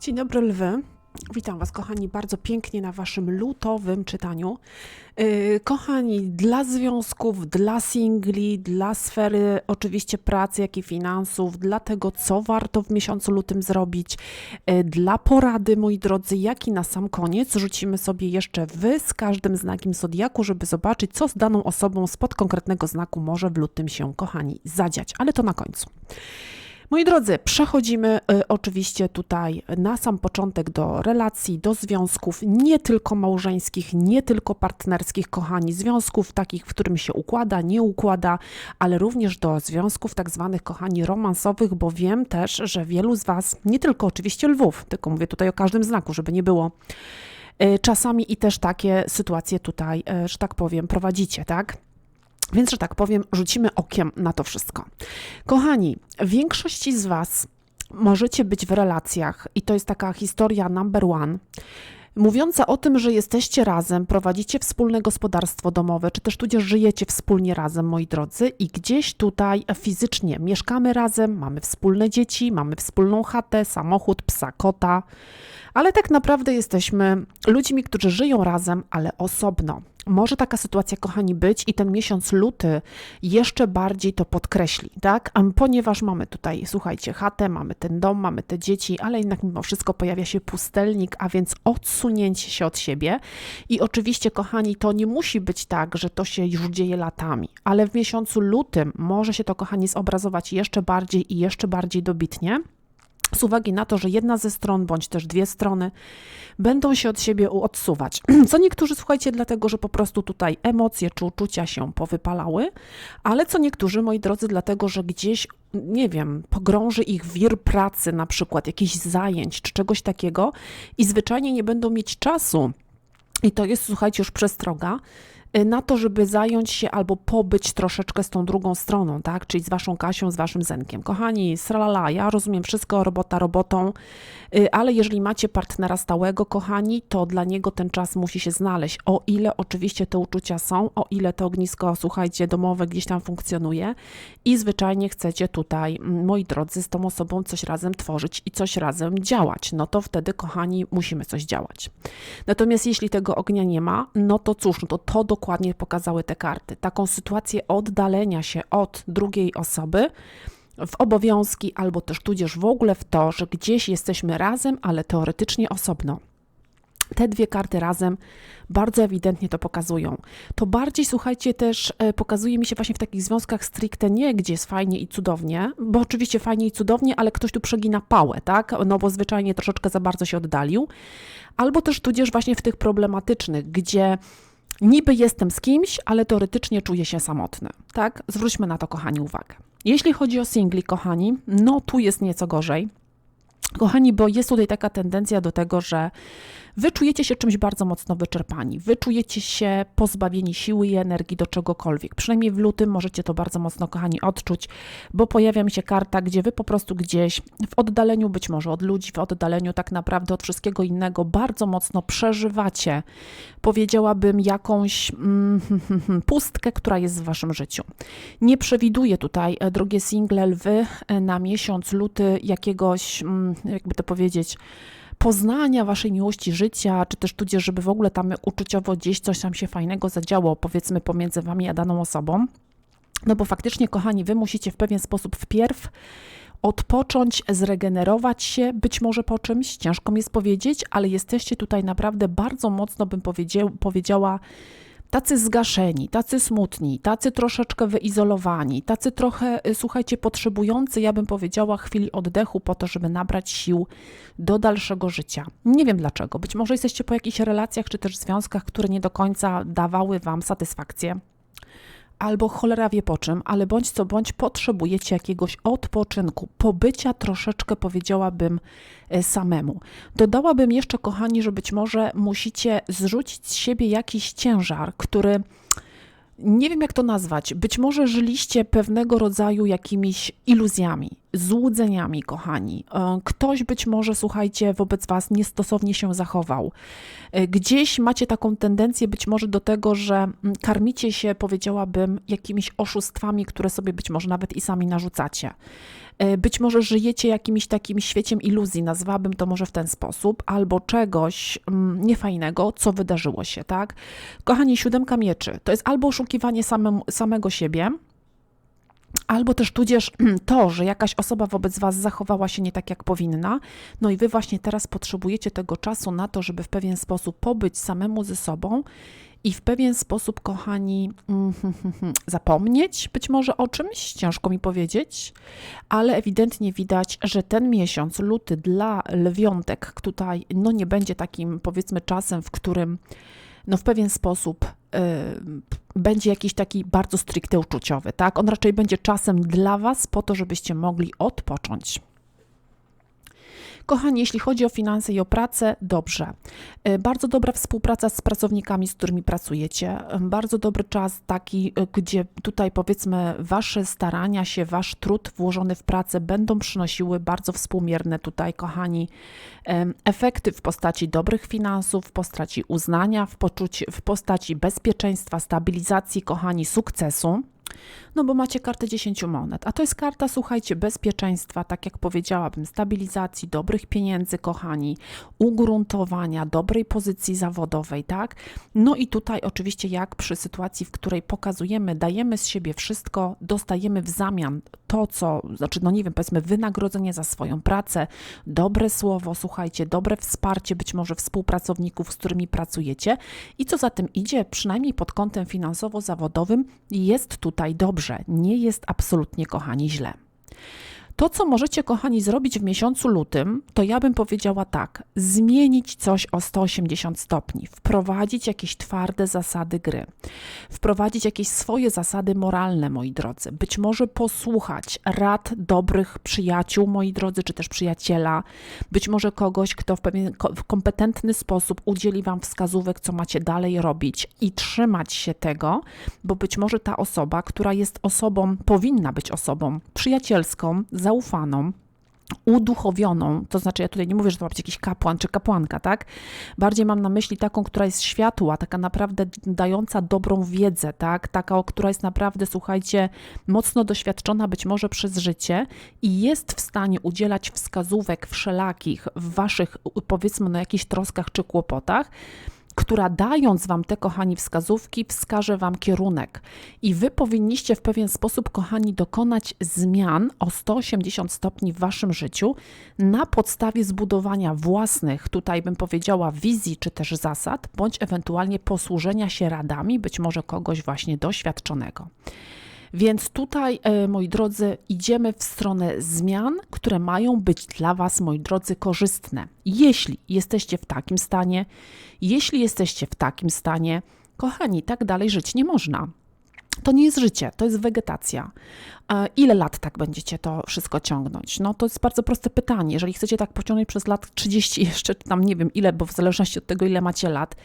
Dzień dobry lwy. Witam Was, kochani, bardzo pięknie na Waszym lutowym czytaniu. Yy, kochani, dla związków, dla singli, dla sfery oczywiście pracy, jak i finansów, dla tego, co warto w miesiącu lutym zrobić, yy, dla porady, moi drodzy, jak i na sam koniec rzucimy sobie jeszcze Wy z każdym znakiem zodiaku, żeby zobaczyć, co z daną osobą spod konkretnego znaku może w lutym się, kochani, zadziać, ale to na końcu. Moi drodzy, przechodzimy y, oczywiście tutaj na sam początek do relacji, do związków, nie tylko małżeńskich, nie tylko partnerskich, kochani, związków takich, w którym się układa, nie układa, ale również do związków tak zwanych, kochani, romansowych, bo wiem też, że wielu z Was, nie tylko oczywiście lwów, tylko mówię tutaj o każdym znaku, żeby nie było, y, czasami i też takie sytuacje tutaj, y, że tak powiem, prowadzicie, tak? Więc, że tak powiem, rzucimy okiem na to wszystko. Kochani, większości z Was możecie być w relacjach, i to jest taka historia number one, mówiąca o tym, że jesteście razem, prowadzicie wspólne gospodarstwo domowe, czy też tudzież żyjecie wspólnie razem, moi drodzy, i gdzieś tutaj fizycznie mieszkamy razem, mamy wspólne dzieci, mamy wspólną chatę, samochód, psa, kota, ale tak naprawdę jesteśmy ludźmi, którzy żyją razem, ale osobno. Może taka sytuacja, kochani, być i ten miesiąc luty jeszcze bardziej to podkreśli, tak? Ponieważ mamy tutaj, słuchajcie, chatę, mamy ten dom, mamy te dzieci, ale jednak mimo wszystko pojawia się pustelnik, a więc odsunięcie się od siebie. I oczywiście, kochani, to nie musi być tak, że to się już dzieje latami, ale w miesiącu lutym może się to, kochani, zobrazować jeszcze bardziej i jeszcze bardziej dobitnie z uwagi na to, że jedna ze stron bądź też dwie strony będą się od siebie odsuwać. Co niektórzy, słuchajcie, dlatego, że po prostu tutaj emocje czy uczucia się powypalały, ale co niektórzy, moi drodzy, dlatego, że gdzieś, nie wiem, pogrąży ich wir pracy, na przykład jakichś zajęć czy czegoś takiego i zwyczajnie nie będą mieć czasu. I to jest, słuchajcie, już przestroga, na to, żeby zająć się albo pobyć troszeczkę z tą drugą stroną, tak? Czyli z waszą Kasią, z waszym Zenkiem. Kochani, sralala, ja rozumiem wszystko, robota robotą, y, ale jeżeli macie partnera stałego, kochani, to dla niego ten czas musi się znaleźć. O ile oczywiście te uczucia są, o ile to ognisko, słuchajcie, domowe gdzieś tam funkcjonuje i zwyczajnie chcecie tutaj, moi drodzy, z tą osobą coś razem tworzyć i coś razem działać, no to wtedy, kochani, musimy coś działać. Natomiast jeśli tego ognia nie ma, no to cóż, no to to do dokładnie pokazały te karty. Taką sytuację oddalenia się od drugiej osoby w obowiązki, albo też tudzież w ogóle w to, że gdzieś jesteśmy razem, ale teoretycznie osobno. Te dwie karty razem bardzo ewidentnie to pokazują. To bardziej, słuchajcie, też e, pokazuje mi się właśnie w takich związkach stricte nie, gdzie jest fajnie i cudownie, bo oczywiście fajnie i cudownie, ale ktoś tu przegina pałę, tak? No bo zwyczajnie troszeczkę za bardzo się oddalił. Albo też tudzież właśnie w tych problematycznych, gdzie niby jestem z kimś, ale teoretycznie czuję się samotny. Tak? Zwróćmy na to, kochani, uwagę. Jeśli chodzi o singli, kochani, no tu jest nieco gorzej. Kochani, bo jest tutaj taka tendencja do tego, że wy czujecie się czymś bardzo mocno wyczerpani, wy czujecie się pozbawieni siły i energii do czegokolwiek. Przynajmniej w lutym możecie to bardzo mocno, kochani, odczuć, bo pojawia mi się karta, gdzie wy po prostu gdzieś w oddaleniu być może od ludzi, w oddaleniu tak naprawdę od wszystkiego innego, bardzo mocno przeżywacie, powiedziałabym, jakąś mm, pustkę, która jest w waszym życiu. Nie przewiduję tutaj, e, drogie single lwy, e, na miesiąc luty jakiegoś, mm, jakby to powiedzieć, poznania waszej miłości życia, czy też tudzież, żeby w ogóle tam uczuciowo gdzieś coś tam się fajnego zadziało, powiedzmy, pomiędzy wami a daną osobą. No bo faktycznie, kochani, wy musicie w pewien sposób wpierw odpocząć, zregenerować się, być może po czymś, ciężko mi jest powiedzieć, ale jesteście tutaj naprawdę bardzo mocno, bym powiedziała, tacy zgaszeni, tacy smutni, tacy troszeczkę wyizolowani, tacy trochę, y, słuchajcie, potrzebujący, ja bym powiedziała, chwili oddechu po to, żeby nabrać sił do dalszego życia. Nie wiem dlaczego. Być może jesteście po jakichś relacjach czy też związkach, które nie do końca dawały Wam satysfakcję albo cholera wie po czym, ale bądź co bądź potrzebujecie jakiegoś odpoczynku, pobycia troszeczkę, powiedziałabym, e, samemu. Dodałabym jeszcze, kochani, że być może musicie zrzucić z siebie jakiś ciężar, który nie wiem jak to nazwać, być może żyliście pewnego rodzaju jakimiś iluzjami, złudzeniami, kochani. E, ktoś być może, słuchajcie, wobec Was niestosownie się zachował. E, gdzieś macie taką tendencję być może do tego, że mm, karmicie się, powiedziałabym, jakimiś oszustwami, które sobie być może nawet i sami narzucacie. E, być może żyjecie jakimś takim świeciem iluzji, nazwałabym to może w ten sposób, albo czegoś mm, niefajnego, co wydarzyło się, tak? Kochani, siódemka mieczy to jest albo oszukiwanie samemu, samego siebie, albo też tudzież to, że jakaś osoba wobec Was zachowała się nie tak, jak powinna, no i Wy właśnie teraz potrzebujecie tego czasu na to, żeby w pewien sposób pobyć samemu ze sobą i w pewien sposób, kochani, zapomnieć być może o czymś, ciężko mi powiedzieć, ale ewidentnie widać, że ten miesiąc, luty dla lwiątek tutaj, no nie będzie takim, powiedzmy, czasem, w którym no w pewien sposób y, będzie jakiś taki bardzo stricte uczuciowy, tak? On raczej będzie czasem dla Was po to, żebyście mogli odpocząć. Kochani, jeśli chodzi o finanse i o pracę, dobrze. E, bardzo dobra współpraca z pracownikami, z którymi pracujecie. E, bardzo dobry czas taki, e, gdzie tutaj powiedzmy Wasze starania się, Wasz trud włożony w pracę będą przynosiły bardzo współmierne tutaj, kochani, efekty w postaci dobrych finansów, w postaci uznania, w, poczuci, w postaci bezpieczeństwa, stabilizacji, kochani, sukcesu. No bo macie kartę 10 monet, a to jest karta, słuchajcie, bezpieczeństwa, tak jak powiedziałabym, stabilizacji, dobrych pieniędzy, kochani, ugruntowania, dobrej pozycji zawodowej, tak? No i tutaj oczywiście jak przy sytuacji, w której pokazujemy, dajemy z siebie wszystko, dostajemy w zamian to, co, znaczy, no nie wiem, powiedzmy, wynagrodzenie za swoją pracę, dobre słowo, słuchajcie, dobre wsparcie być może współpracowników, z którymi pracujecie i co za tym idzie, przynajmniej pod kątem finansowo-zawodowym, jest tutaj dobrze, nie jest absolutnie, kochani, źle. To, co możecie, kochani, zrobić w miesiącu lutym, to ja bym powiedziała tak: zmienić coś o 180 stopni, wprowadzić jakieś twarde zasady gry, wprowadzić jakieś swoje zasady moralne, moi drodzy. Być może posłuchać rad dobrych przyjaciół, moi drodzy, czy też przyjaciela, być może kogoś, kto w pewien w kompetentny sposób udzieli Wam wskazówek, co macie dalej robić i trzymać się tego, bo być może ta osoba, która jest osobą, powinna być osobą przyjacielską, zaufaną, uduchowioną, to znaczy ja tutaj nie mówię, że to ma być jakiś kapłan czy kapłanka, tak? Bardziej mam na myśli taką, która jest światła, taka naprawdę dająca dobrą wiedzę, tak? Taka, która jest naprawdę, słuchajcie, mocno doświadczona być może przez życie i jest w stanie udzielać wskazówek wszelakich w waszych, powiedzmy, na jakichś troskach czy kłopotach, która dając Wam te, kochani, wskazówki, wskaże Wam kierunek. I Wy powinniście w pewien sposób, kochani, dokonać zmian o 180 stopni w Waszym życiu na podstawie zbudowania własnych, tutaj bym powiedziała, wizji czy też zasad, bądź ewentualnie posłużenia się radami, być może kogoś właśnie doświadczonego. Więc tutaj, e, moi drodzy, idziemy w stronę zmian, które mają być dla Was, moi drodzy, korzystne. Jeśli jesteście w takim stanie, jeśli jesteście w takim stanie, kochani, tak dalej żyć nie można. To nie jest życie, to jest wegetacja. E, ile lat tak będziecie to wszystko ciągnąć? No to jest bardzo proste pytanie. Jeżeli chcecie tak pociągnąć przez lat 30 jeszcze, czy tam nie wiem ile, bo w zależności od tego, ile macie lat,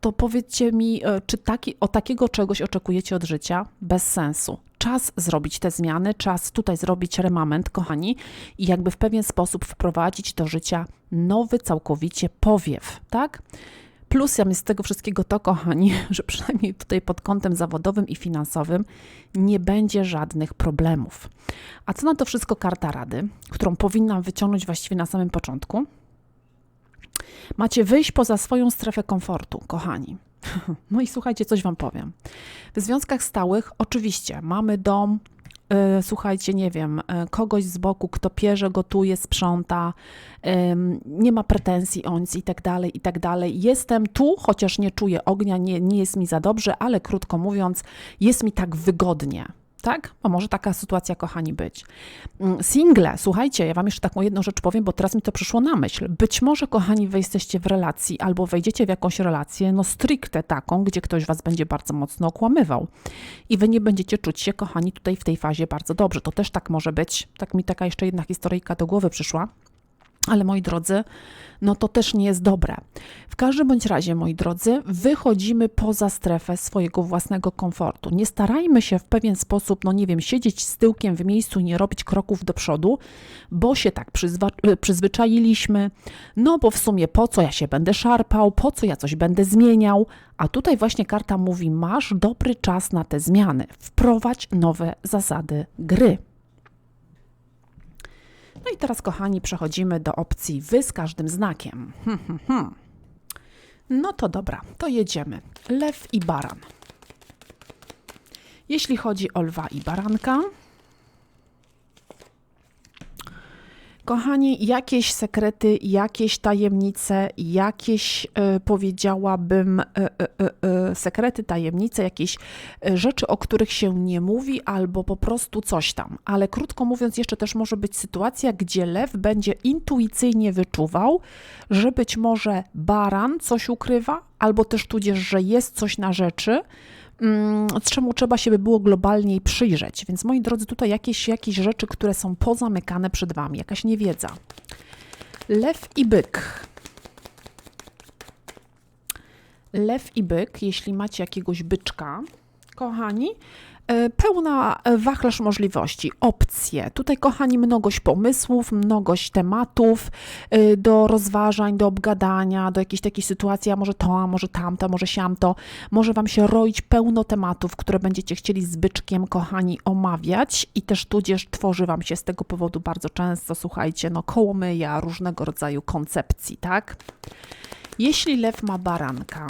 to powiedzcie mi, e, czy taki, o takiego czegoś oczekujecie od życia? Bez sensu. Czas zrobić te zmiany, czas tutaj zrobić remament, kochani, i jakby w pewien sposób wprowadzić do życia nowy całkowicie powiew, tak? Plusem jest z tego wszystkiego to, kochani, że przynajmniej tutaj pod kątem zawodowym i finansowym nie będzie żadnych problemów. A co na to wszystko karta rady, którą powinnam wyciągnąć właściwie na samym początku? Macie wyjść poza swoją strefę komfortu, kochani. No i słuchajcie, coś Wam powiem. W związkach stałych oczywiście mamy dom, yy, słuchajcie, nie wiem, yy, kogoś z boku, kto pierze, gotuje, sprząta, nie ma pretensji o nic i tak dalej, i tak dalej. Jestem tu, chociaż nie czuję ognia, nie, nie jest mi za dobrze, ale krótko mówiąc, jest mi tak wygodnie tak? A może taka sytuacja, kochani, być. Mm, single, słuchajcie, ja Wam jeszcze taką jedną rzecz powiem, bo teraz mi to przyszło na myśl. Być może, kochani, wy jesteście w relacji albo wejdziecie w jakąś relację, no stricte taką, gdzie ktoś Was będzie bardzo mocno okłamywał i Wy nie będziecie czuć się, kochani, tutaj w tej fazie bardzo dobrze. To też tak może być. Tak mi taka jeszcze jedna historyjka do głowy przyszła Ale moi drodzy, no to też nie jest dobre. W każdym bądź razie, moi drodzy, wychodzimy poza strefę swojego własnego komfortu. Nie starajmy się w pewien sposób, no nie wiem, siedzieć z tyłkiem w miejscu nie robić kroków do przodu, bo się tak y, przyzwyczailiśmy, no bo w sumie po co ja się będę szarpał, po co ja coś będę zmieniał, a tutaj właśnie karta mówi, masz dobry czas na te zmiany, wprowadź nowe zasady gry. No i teraz, kochani, przechodzimy do opcji wy z każdym znakiem. Hmm, hmm, hmm. No to dobra, to jedziemy. Lew i baran. Jeśli chodzi o lwa i baranka, Kochani, jakieś sekrety, jakieś tajemnice, jakieś e, powiedziałabym e, e, sekrety, tajemnice, jakieś rzeczy, o których się nie mówi, albo po prostu coś tam. Ale krótko mówiąc, jeszcze też może być sytuacja, gdzie lew będzie intuicyjnie wyczuwał, że być może baran coś ukrywa, albo też tudzież, że jest coś na rzeczy, czemu trzeba się by było globalniej przyjrzeć. Więc moi drodzy, tutaj jakieś, jakieś rzeczy, które są pozamykane przed Wami, jakaś niewiedza. Lew i byk. Lew i byk, jeśli macie jakiegoś byczka, kochani, pełna e, wachlarz możliwości, opcje. Tutaj, kochani, mnogość pomysłów, mnogość tematów e, do rozważań, do obgadania, do jakiejś takiej sytuacji, a może to, a może tamto, może siamto. Może Wam się roić pełno tematów, które będziecie chcieli z byczkiem, kochani, omawiać i też tudzież tworzy Wam się z tego powodu bardzo często, słuchajcie, no kołomyja różnego rodzaju koncepcji, tak? Jeśli lew ma baranka,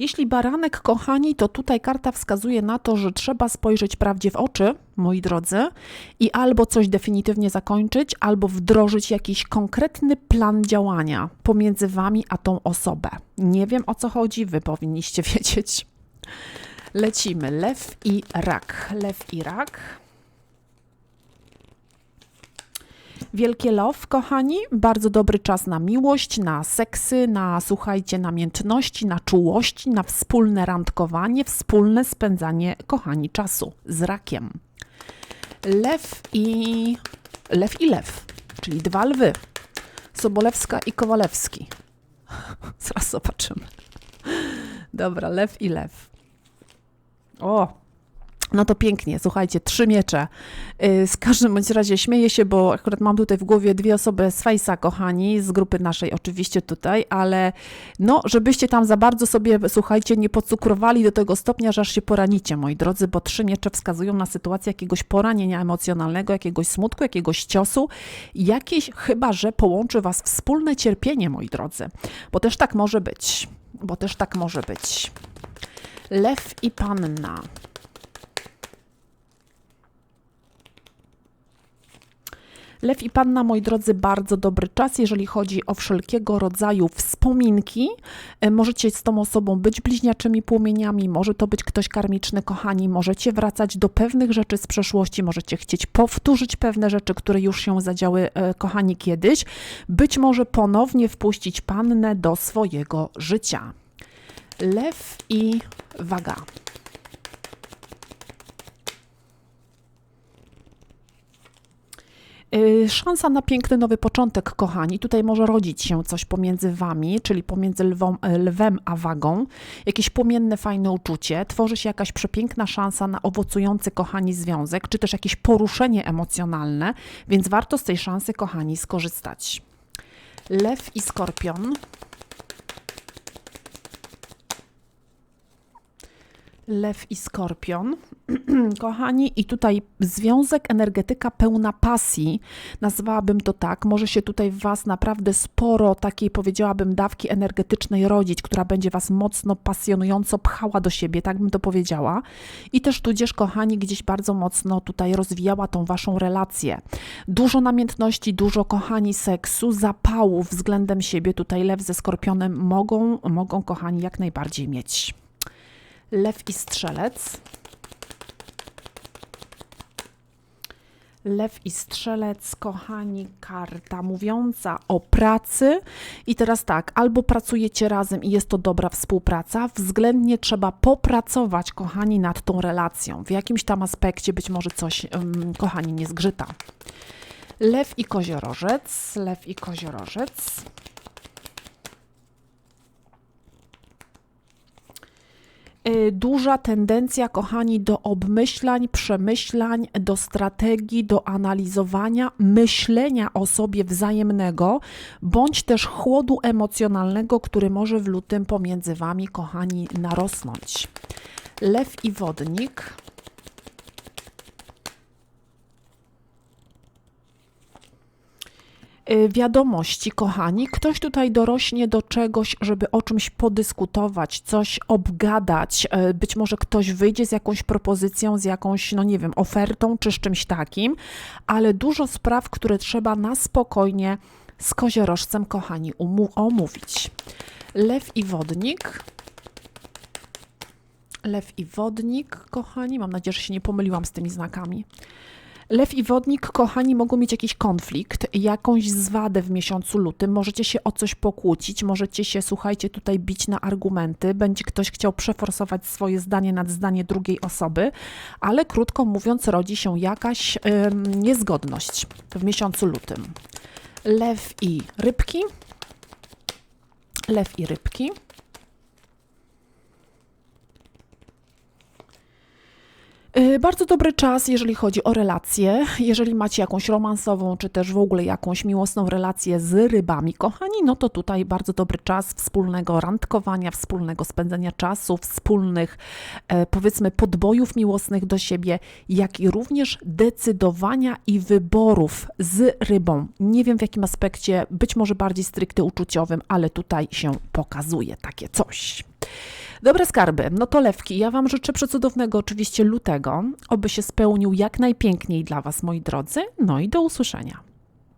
Jeśli baranek, kochani, to tutaj karta wskazuje na to, że trzeba spojrzeć prawdzie w oczy, moi drodzy, i albo coś definitywnie zakończyć, albo wdrożyć jakiś konkretny plan działania pomiędzy wami a tą osobę. Nie wiem o co chodzi, wy powinniście wiedzieć. Lecimy. Lew i rak. Lew i rak. Wielkie love, kochani. Bardzo dobry czas na miłość, na seksy, na słuchajcie, namiętności, na czułości, na wspólne randkowanie, wspólne spędzanie, kochani, czasu z rakiem. Lew i. Lew i lew, czyli dwa lwy. Sobolewska i Kowalewski. Zaraz zobaczymy. Dobra, lew i lew. O, no to pięknie, słuchajcie, trzy miecze. Yy, Z każdym bądź razie śmieję się, bo akurat mam tutaj w głowie dwie osoby z Fejsa, kochani, z grupy naszej oczywiście tutaj, ale no, żebyście tam za bardzo sobie, słuchajcie, nie podcukrowali do tego stopnia, że aż się poranicie, moi drodzy, bo trzy miecze wskazują na sytuację jakiegoś poranienia emocjonalnego, jakiegoś smutku, jakiegoś ciosu, jakieś chyba, że połączy was wspólne cierpienie, moi drodzy, bo też tak może być, bo też tak może być. Lew i panna. Lew i Panna, moi drodzy, bardzo dobry czas, jeżeli chodzi o wszelkiego rodzaju wspominki. E, Możecie z tą osobą być bliźniaczymi płomieniami, może to być ktoś karmiczny, kochani, możecie wracać do pewnych rzeczy z przeszłości, możecie chcieć powtórzyć pewne rzeczy, które już się zadziały, e, kochani, kiedyś. Być może ponownie wpuścić Pannę do swojego życia. Lew i waga. Szansa na piękny nowy początek, kochani. Tutaj może rodzić się coś pomiędzy wami, czyli pomiędzy lwą, e, lwem a wagą. Jakieś płomienne, fajne uczucie. Tworzy się jakaś przepiękna szansa na owocujący, kochani, związek, czy też jakieś poruszenie emocjonalne, więc warto z tej szansy, kochani, skorzystać. Lew i skorpion. Lew i skorpion. Kochani, i tutaj związek, energetyka pełna pasji, nazwałabym to tak. Może się tutaj w Was naprawdę sporo takiej, powiedziałabym, dawki energetycznej rodzić, która będzie Was mocno, pasjonująco pchała do siebie, tak bym to powiedziała. I też tudzież, kochani, gdzieś bardzo mocno tutaj rozwijała tą Waszą relację. Dużo namiętności, dużo, kochani, seksu, zapału względem siebie. Tutaj lew ze skorpionem mogą, mogą, kochani, jak najbardziej mieć. Lew i strzelec. Lew i strzelec, kochani, karta mówiąca o pracy. I teraz tak, albo pracujecie razem i jest to dobra współpraca, względnie trzeba popracować, kochani, nad tą relacją. W jakimś tam aspekcie być może coś, ym, kochani, nie zgrzyta. Lew i koziorożec, lew i koziorożec. Duża tendencja, kochani, do obmyślań, przemyślań, do strategii, do analizowania, myślenia o sobie wzajemnego, bądź też chłodu emocjonalnego, który może w lutym pomiędzy Wami, kochani, narosnąć. Lew i wodnik. Wiadomości, kochani. Ktoś tutaj dorośnie do czegoś, żeby o czymś podyskutować, coś obgadać. Y, Być może ktoś wyjdzie z jakąś propozycją, z jakąś, no nie wiem, ofertą czy z czymś takim, ale dużo spraw, które trzeba na spokojnie z koziorożcem, kochani, omówić. Lew i wodnik. Lew i wodnik, kochani. Mam nadzieję, że się nie pomyliłam z tymi znakami. Lew i wodnik, kochani, mogą mieć jakiś konflikt, jakąś zwadę w miesiącu lutym. Możecie się o coś pokłócić, możecie się, słuchajcie, tutaj bić na argumenty. Będzie ktoś chciał przeforsować swoje zdanie nad zdanie drugiej osoby, ale krótko mówiąc, rodzi się jakaś ym, niezgodność w miesiącu lutym. Lew i rybki. Lew i rybki. Bardzo dobry czas, jeżeli chodzi o relacje. Jeżeli macie jakąś romansową, czy też w ogóle jakąś miłosną relację z rybami, kochani, no to tutaj bardzo dobry czas wspólnego randkowania, wspólnego spędzania czasu, wspólnych, e, powiedzmy, podbojów miłosnych do siebie, jak i również decydowania i wyborów z rybą. Nie wiem w jakim aspekcie, być może bardziej stricte uczuciowym, ale tutaj się pokazuje takie coś. Dobre skarby, no to lewki. Ja Wam życzę przecudownego oczywiście lutego, oby się spełnił jak najpiękniej dla Was, moi drodzy. No i do usłyszenia.